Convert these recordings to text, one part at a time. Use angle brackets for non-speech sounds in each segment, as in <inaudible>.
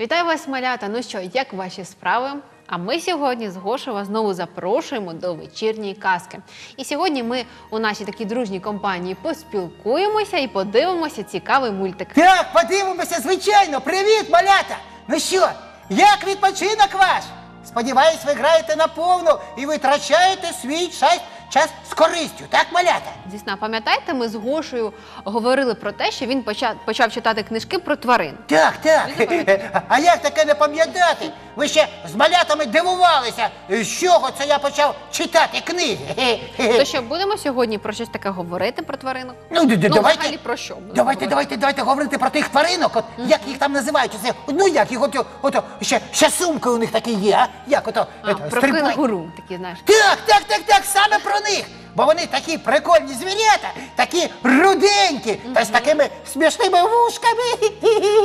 Вітаю вас, малята! Ну що, як ваші справи? А ми сьогодні з Гошею вас знову запрошуємо до вечірньої казки. І сьогодні ми у нашій такій дружній компанії поспілкуємося і подивимося цікавий мультик. Так, подивимося, звичайно. Привіт, малята! Ну що, як відпочинок ваш? Сподіваюсь, ви граєте на повну і витрачаєте свій час, час з користю, так, малята? Звісно, пам'ятаєте, ми з Гошею говорили про те, що він почав, почав читати книжки про тварин. Так, так. Ви. А- <laughs> А як таке не пам'ятати? Ви ще з малятами дивувалися, з чого це я почав читати книги. <laughs> То що, будемо сьогодні про щось таке говорити про тваринок? Ну, д- д- Ну, давайте. взагалі про що будемо Давайте, говорити? давайте, давайте говорити про тих тваринок, от як їх там називають. Ну як їх, ото ще, ще сумки у них такі є, а? Як ото? А, ето, про стрибай. кенгуру, такі знаєш. Так, так, так, так, саме про них. Бо вони такі прикольні звірята, такі руденькі, та з такими смішними вушками.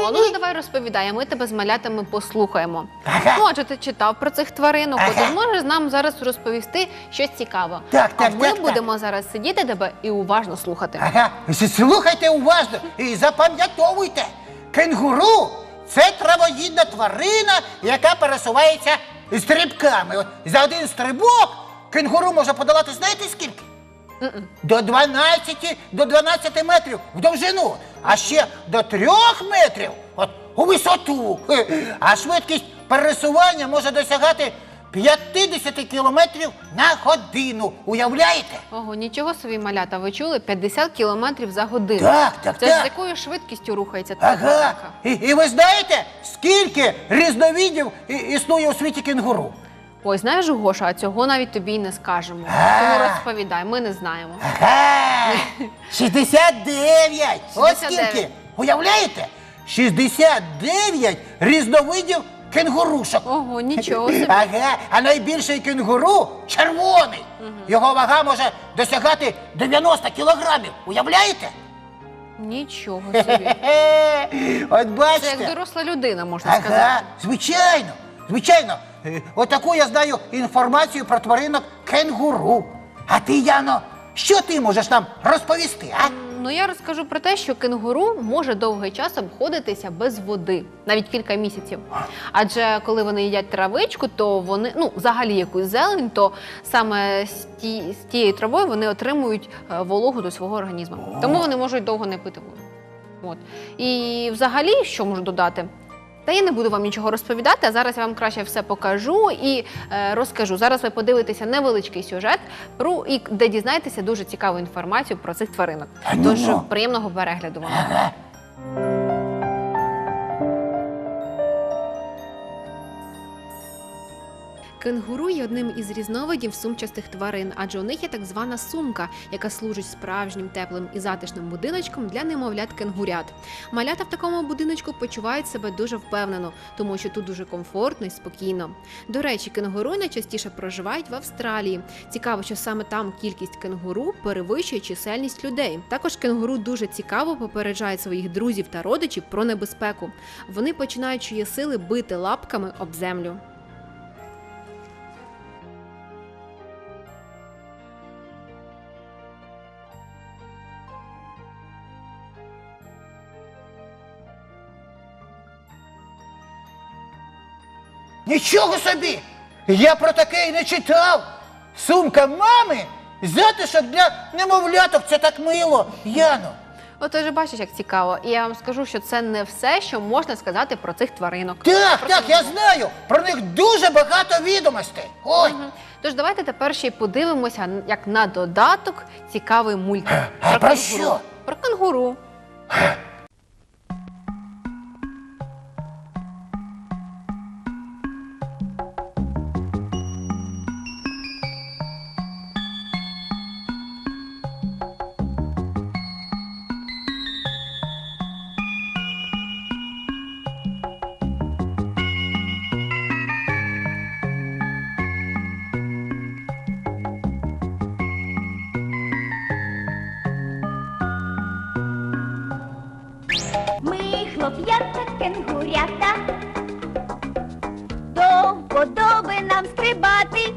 О, ну давай розповідай, а ми тебе з малятами послухаємо. Ага. Ну, адже ти читав про цих тваринок, Ага. от і зможеш нам зараз розповісти щось цікаве. Так, а так, ми так, так. будемо зараз сидіти тебе і уважно слухати. Ага, с- слухайте уважно і запам'ятовуйте. Кенгуру це травоїдна тварина, яка пересувається стрибками. От за один стрибок кенгуру може подолати, знаєте скільки? До 12, до 12 метрів в довжину, а ще до 3 метрів от, у висоту. А швидкість пересування може досягати 50 кілометрів на годину. Уявляєте? Ого, нічого собі малята, ви чули? 50 кілометрів за годину. Так, так, Це ж з так. якою швидкістю рухається ця Ага. І, і ви знаєте, скільки різновидів і- існує у світі кенгуру? Ой, знаєш, Гоша, а цього навіть тобі й не скажемо. Тому розповідай, ми не знаємо. Ага! 69! Ось 69. скільки! Уявляєте? 69 різновидів кенгурушок. Ого, нічого собі. Ага, а найбільший кенгуру червоний. Його вага може досягати 90 кілограмів. Уявляєте? Нічого собі. Хе-хе. От Це бачите. як доросла людина, можна Ага, сказати. звичайно, звичайно. Е, Отаку я знаю інформацію про тваринок кенгуру. А ти, Яно, що ти можеш нам розповісти, а? Ну я розкажу про те, що кенгуру може довгий час обходитися без води, навіть кілька місяців. Адже коли вони їдять травичку, то вони, ну взагалі якусь зелень, то саме з, ті, з тією травою вони отримують е, вологу до свого організму. Тому вони можуть довго не пити воду. От. І взагалі, що можу додати? Та я не буду вам нічого розповідати, а зараз я вам краще все покажу і е, розкажу. Зараз ви подивитеся невеличкий сюжет, про і де дізнаєтеся дуже цікаву інформацію про цих тваринок. Тож приємного перегляду вам. Кенгуру є одним із різновидів сумчастих тварин, адже у них є так звана сумка, яка служить справжнім теплим і затишним будиночком для немовлят кенгурят. Малята в такому будиночку почувають себе дуже впевнено, тому що тут дуже комфортно і спокійно. До речі, кенгуру найчастіше проживають в Австралії. Цікаво, що саме там кількість кенгуру перевищує чисельність людей. Також кенгуру дуже цікаво попереджають своїх друзів та родичів про небезпеку. Вони починають чиє сили бити лапками об землю. Нічого собі! Я про таке і не читав. Сумка мами затишок для немовляток. Це так мило, Яно. Отож, бачиш, як цікаво. І я вам скажу, що це не все, що можна сказати про цих тваринок. Так, Про так, я знаю. Про них дуже багато відомостей. Ой. Тож давайте тепер ще й подивимося, як на додаток цікавий мультик. А про що? Про кенгуру. Кенгурята, до вподоби нам стрибати.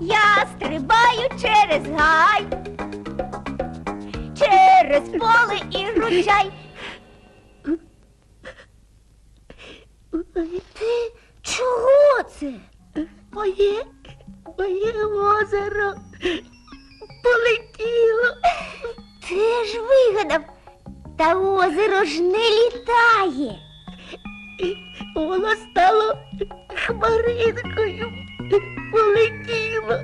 Я стрибаю через гай, через поле і ручай. Ти чого це? Моє, моє озеро полетіло. Ти ж вигадав. Та озеро ж не літає. Воно стало хмаринкою. Полетіло.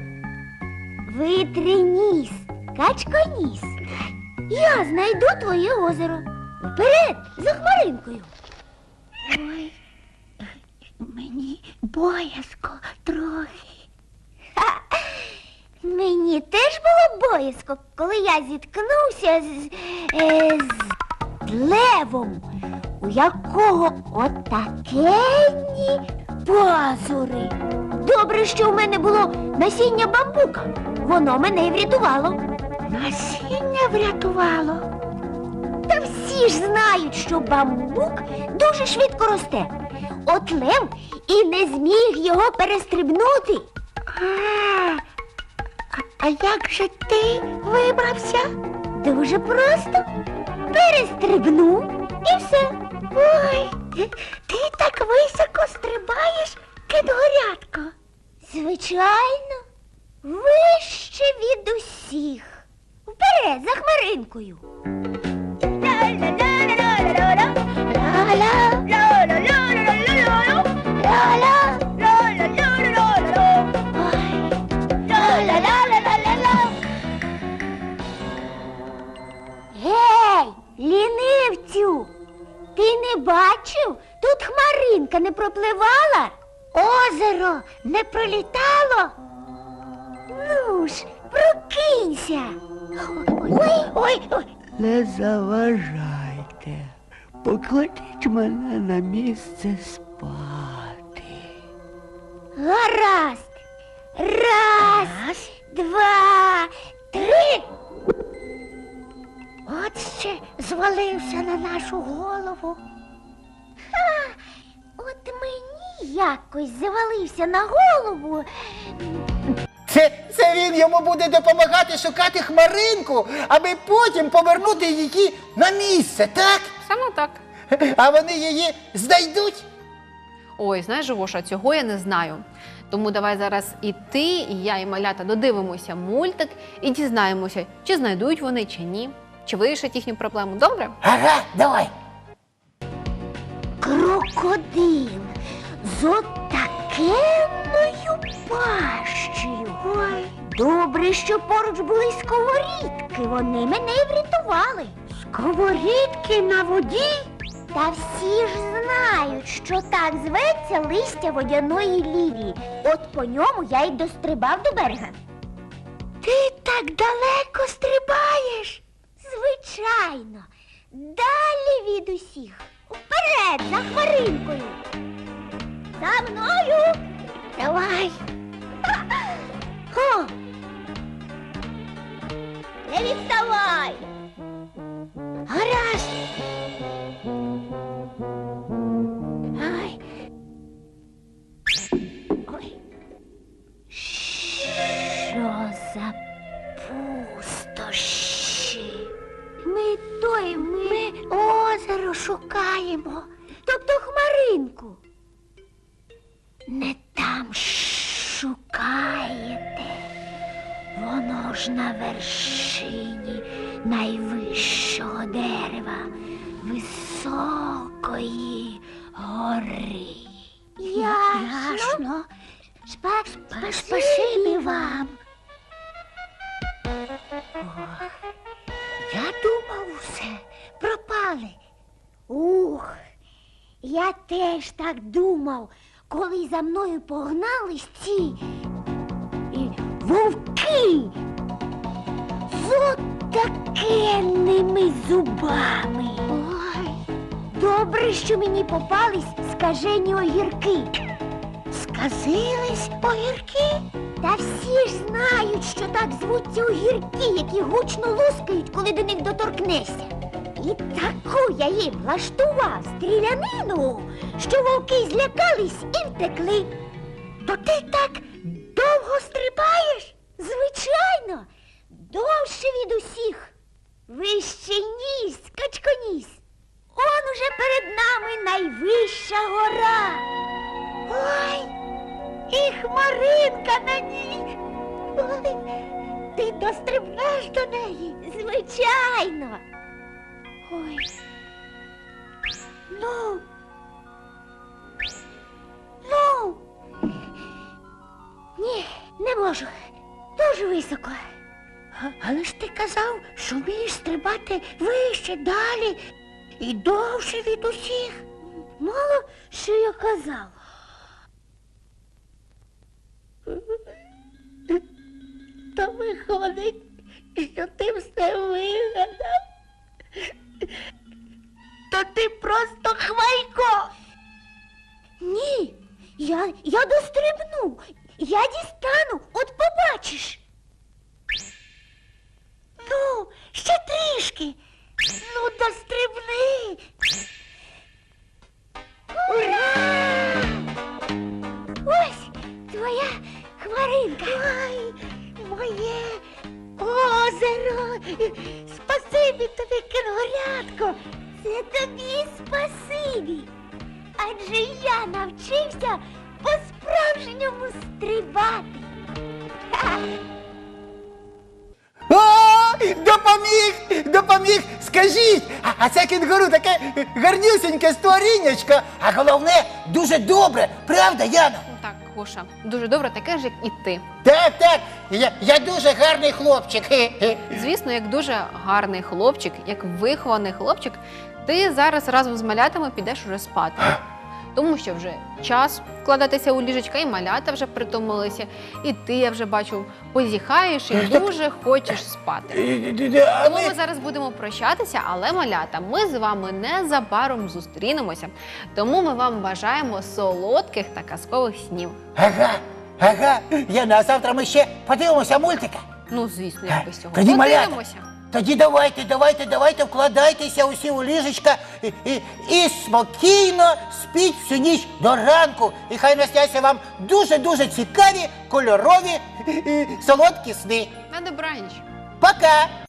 Витри ніс, качко ніс. Я знайду твоє озеро. Вперед, за хмаринкою. Ой, мені боязко трохи. Мені теж було боязко, коли я зіткнувся з, е, з левом, у якого отакенні пазури. Добре, що в мене було насіння бамбука. Воно мене й врятувало. Насіння врятувало. Та всі ж знають, що бамбук дуже швидко росте. От лев і не зміг його перестрибнути. А, а, а як же ти вибрався? Дуже просто. Перестрибнув і все. Ой, ти, так високо стрибаєш, кидгорятко. Звичайно, вище від усіх. Вперед, за хмаринкою. Гей, Тут не пропливала? Озеро не пролітало? Ну ж, прокинься. Ой, ой, ой. Не заважайте, покладіть мене на місце спати. Гаразд. Раз, два, три. От ще звалився на нашу голову. Якось завалився на голову. Це, це він йому буде допомагати шукати хмаринку, аби потім повернути її на місце, так? Саме так. А вони її знайдуть. Ой, знаєш, Живоша, цього я не знаю. Тому давай зараз і ти, і я, і малята додивимося мультик і дізнаємося, чи знайдуть вони, чи ні, чи вирішать їхню проблему. Добре? Ага, давай. Крокодил з отакенною пащею. Ой, добре, що поруч були сковорідки. Вони мене й врятували. Сковорідки на воді. Та всі ж знають, що так зветься листя водяної лілії. От по ньому я й дострибав до берега. Ти так далеко стрибаєш. Звичайно, далі від усіх. Вперед за хмаринкою. За мною. Давай. <laughs> О! Не відставай. Гаразд. Ой. Що за пустощі? Ми той, Ми озеро шукаємо. тобто хмаринку. Не там шукаєте. Воно ж на вершині найвищого дерева, високої гори. Ясно. Спа- спа- Спасибі вам. Ох, я думав усе, пропали. Ух, я теж так думав, коли за мною погнались ці і вовки з отакенними зубами. Ой, Добре, що мені попались скажені огірки. сказились огірки. Та всі ж знають, що так звуться огірки, які гучно лускають, коли до них доторкнешся. І таку я їм влаштував стрілянину, що вовки злякались і втекли. То ти так довго стрибаєш? Звичайно, довше від усіх. Вище ніс, качконіс. Он уже перед нами найвища гора. Ой, і хмаринка на ній. Ой, ти дострибнеш до неї. Звичайно. Можу. Дуже високо. Але ж ти казав, що вмієш стрибати вище, далі і довше від усіх. Мало що я казав. То виходить, що ти все вигадав. То ти просто хвайко. Ні, я, я дострибну. Я дістану, побачиш. Ну, ще трішки. Ну, дострибни. Ура! Ось твоя хмаринка. Ой, моє озеро. Спасибі тобі, кенгурятко. Це тобі спасибі. Адже я навчився по-справжньому стрибати. Допоміг! Допоміг! Скажіть! А, а це кенгуру таке гарнюсіньке створіннячко, а головне дуже добре, правда, Яна? Так, Гоша, дуже добре, таке ж, як і ти. Так, так, я, я дуже гарний хлопчик. Хе-хе. <laughs> Звісно, як дуже гарний хлопчик, як вихований хлопчик, ти зараз разом з малятами підеш уже спати. Тому що вже час вкладатися у ліжечка, і малята вже притомилися, і ти, я вже бачу, позіхаєш і дуже хочеш спати. Тому ми- зараз будемо прощатися, але малята, ми з вами незабаром зустрінемося. Тому ми вам бажаємо солодких та казкових снів. Ага, ага. Яна, а завтра ми ще подивимося мультика. Ну, звісно, як без цього. Тоді малята. Подивимося. Тоді давайте, давайте, давайте, вкладайтеся усі у ліжечка і, і, і спокійно спіть всю ніч до ранку. І хай насняться вам дуже-дуже цікаві, кольорові і солодкі сни. На добраніч. Пока!